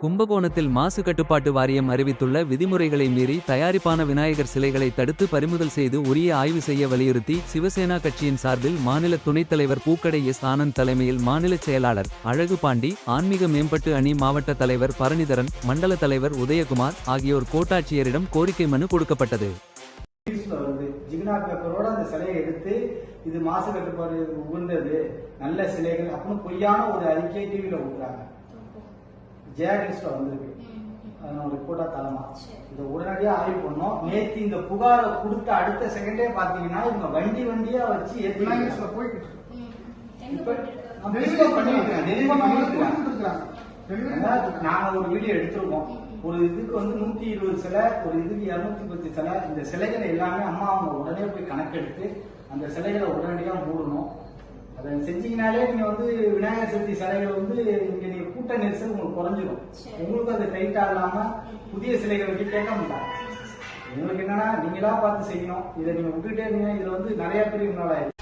கும்பகோணத்தில் மாசு கட்டுப்பாட்டு வாரியம் அறிவித்துள்ள விதிமுறைகளை மீறி தயாரிப்பான விநாயகர் சிலைகளை தடுத்து பறிமுதல் செய்து உரிய ஆய்வு செய்ய வலியுறுத்தி சிவசேனா கட்சியின் சார்பில் மாநில துணைத் தலைவர் பூக்கடை எஸ் ஆனந்த் தலைமையில் மாநில செயலாளர் அழகு பாண்டி ஆன்மீக மேம்பட்டு அணி மாவட்ட தலைவர் பரணிதரன் மண்டல தலைவர் உதயகுமார் ஆகியோர் கோட்டாட்சியரிடம் கோரிக்கை மனு கொடுக்கப்பட்டது. பேப்பரோட அந்த சிலையை எடுத்து இது மாசு கட்டுப்பாடு உகந்தது நல்ல சிலைகள் அப்படின்னு பொய்யான ஒரு அறிக்கை டிவியில கொடுக்குறாங்க ஜேர்னலிஸ்ட்ல வந்திருக்கு. அது நான் ரிப்போர்ட்டா தரமா? இதை உடனடியா ஆய்வு பண்ணோம். நேத்து இந்த புகாரை கொடுத்த அடுத்த செகண்டே பாத்தீங்கன்னா இவங்க வண்டி வண்டியா வச்சு ஏத்தி போயிட்டு நாங்க ஒரு வீடியோ எடுத்திருக்கோம். ஒரு இதுக்கு வந்து நூத்தி இருபது சிலை ஒரு இதுக்கு இருநூத்தி பத்து சிலை. இந்த சிலைகளை எல்லாமே அம்மா அவங்க உடனே போய் கணக்கெடுத்து அந்த சிலைகளை உடனடியா மூடணும். அதை செஞ்சீங்கனாலே நீங்க வந்து விநாயகர் சதுர்த்தி சிலைகள் வந்து இங்க நீங்க கூட்ட நெரிசல் உங்களுக்கு குறைஞ்சிரும். உங்களுக்கு அது டைட்டா இல்லாம புதிய சிலைகள் வச்சு கேட்க முடியாது. உங்களுக்கு என்னன்னா நீங்களா பார்த்து செய்யணும். இதை நீங்க விட்டுட்டே இருந்தீங்க இதுல வந்து நிறைய பேர் இன்வால்வ் ஆயிருக்கு